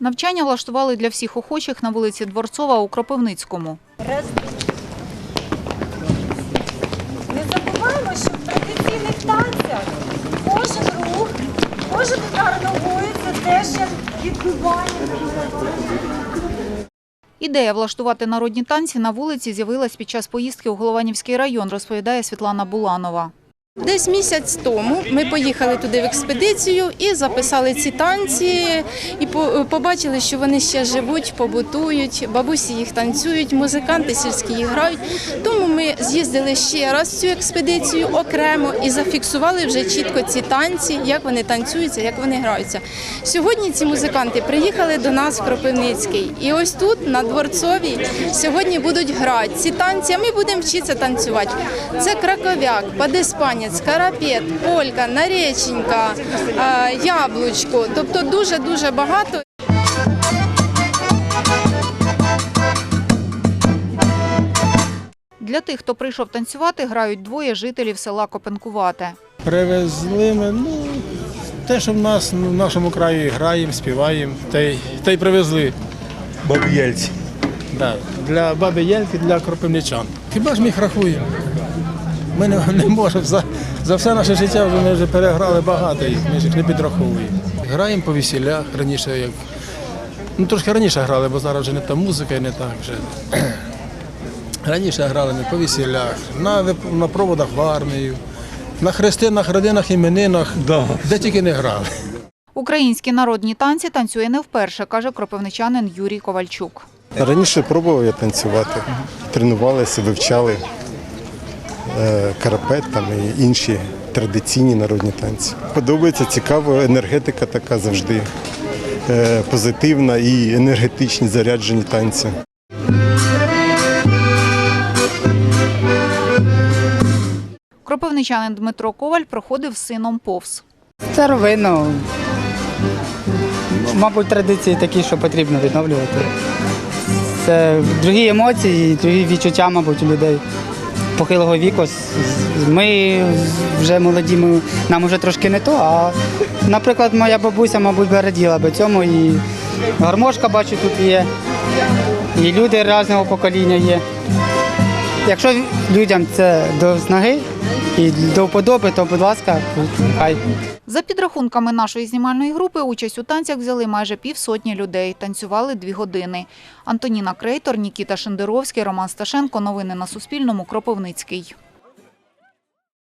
Навчання влаштували для всіх охочих на вулиці Дворцова у Кропивницькому. Не забуваємо, що в традиційних танцях кожен рух, кожен удар ногою це теж відбивання. Ідея влаштувати народні танці на вулиці з'явилась під час поїздки у Голованівський район, розповідає Світлана Буланова. Десь місяць тому ми поїхали туди в експедицію і записали ці танці, і по- побачили, що вони ще живуть, побутують, бабусі їх танцюють, музиканти сільські їх грають. Тому ми з'їздили ще раз цю експедицію окремо і зафіксували вже чітко ці танці, як вони танцюються, як вони граються. Сьогодні ці музиканти приїхали до нас в Кропивницький. І ось тут, на Дворцовій, сьогодні будуть грати ці танці, а ми будемо вчитися танцювати. Це краковяк, падиспанець, карапет, полька, нареченька, яблучко. Тобто дуже-дуже багато. Для тих, хто прийшов танцювати, грають двоє жителів села Копенкувате. Привезли ми, ну, те, що в нас в нашому краї граємо, співаємо, те, й- те й привезли. Баб'єльці. Да, для баби Єльки, для кропивничан. Хіба ж ми їх рахуємо? Ми не, не можемо. За, за все наше життя вже ми вже переграли багато їх, ми ж їх не підраховуємо. Граємо по весіллях раніше, як. Ну, трошки раніше грали, бо зараз вже не та музика і не так вже. Раніше грали ми по весіллях, на, на проводах в армію, на хрестинах, родинах, іменинах, Да. де тільки не грали. Українські народні танці танцює не вперше, каже кропивничанин Юрій Ковальчук. Раніше пробував я танцювати, тренувалися, вивчали карапет там і інші традиційні народні танці. Подобається цікаво, енергетика така завжди е, позитивна і енергетичні заряджені танці. Кропивничанин Дмитро Коваль проходив з сином повз. Старовинно. Мабуть, традиції такі, що потрібно відновлювати. Це другі емоції, другі відчуття, мабуть, у людей похилого віку. Ми вже молоді, ми, нам вже трошки не то, а, наприклад, моя бабуся, мабуть, би раділа би цьому. І гармошка, бачу, тут є, і люди різного покоління є. Якщо людям це до снаги і до вподоби, то, будь ласка, хай. За підрахунками нашої знімальної групи, участь у танцях взяли майже півсотні людей. Танцювали дві години. Антоніна Крейтор, Нікіта Шендеровський, Роман Сташенко. Новини на Суспільному. Кропивницький.